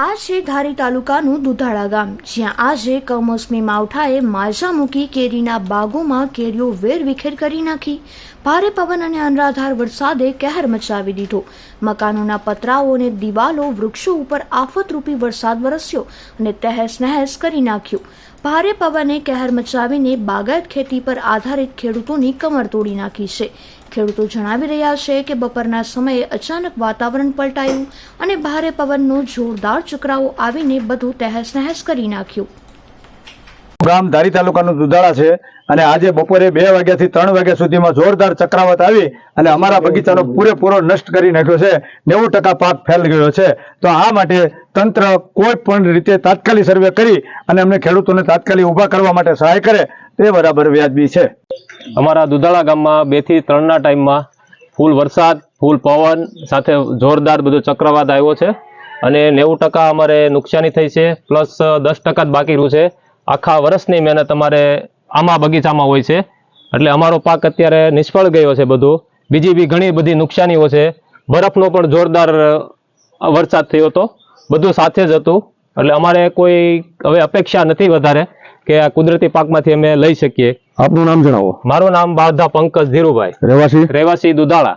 આ છે ધારી તાલુકાનું દુધાળા ગામ, જ્યાં આજે કમોસમી માવઠાએ માજા મૂકી કેરીના બાગોમાં કેરીઓ વેરવિખેર કરી નાખી. ભારે પવન અને અનરાધાર વરસાદે કહેર મચાવી દીધો. મકાનોના પતરાઓ અને દિવાલો વૃક્ષો ઉપર આફતરૂપી વરસાદ વરસ્યો અને તહેસ નહેસ કરી નાખ્યું. ભારે પવને કહેર મચાવીને બાગાયત ખેતી પર આધારિત ખેડૂતોની કમર તોડી નાખી છે. ખેડૂતો જણાવી રહ્યા છે કે બપોરના સમયે અચાનક વાતાવરણ પલટાયું અને ભારે પવનનો જોરદાર ચક્રાવો આવીને બધું તહેસ નહેસ કરી નાખ્યું. ગામ ધારી તાલુકાનું દુધાળા છે અને આજે બપોરે બે વાગ્યાથી ત્રણ વાગ્યા સુધીમાં જોરદાર ચક્રાવત આવી અને અમારા બગીચાનો પૂરેપૂરો નષ્ટ કરી નાખ્યો છે. નેવું ટકા પાક ફેલ ગયો છે. તો આ માટે તંત્ર કોઈ પણ રીતે તાત્કાલિક સર્વે કરી અને અમને ખેડૂતોને તાત્કાલિક ઊભા કરવા માટે સહાય કરે તે બરાબર વ્યાજબી છે. અમારા દુધાળા ગામમાં બેથી ત્રણના ટાઈમમાં ફૂલ વરસાદ ફૂલ પવન સાથે જોરદાર બધો ચક્રવાત આવ્યો છે. અને નેવું ટકા અમારે નુકસાની થઈ છે પ્લસ દસ ટકા જ બાકી રહ્યું છે. આખા વર્ષની મહેનત અમારે આમાં બગીચામાં હોય છે. એટલે અમારો પાક અત્યારે નિષ્ફળ ગયો છે બધું. બીજી બી ઘણી બધી નુકસાનીઓ છે. બરફનો પણ જોરદાર વરસાદ થયો હતો. બધું સાથે જ હતું. એટલે અમારે કોઈ હવે અપેક્ષા નથી વધારે કે આ કુદરતી પાકમાંથી અમે લઈ શકીએ. આપનું નામ જણાવો. મારું નામ બાળધા પંકજ ધીરુભાઈ. રહેવાસી? રહેવાસી દુધાળા.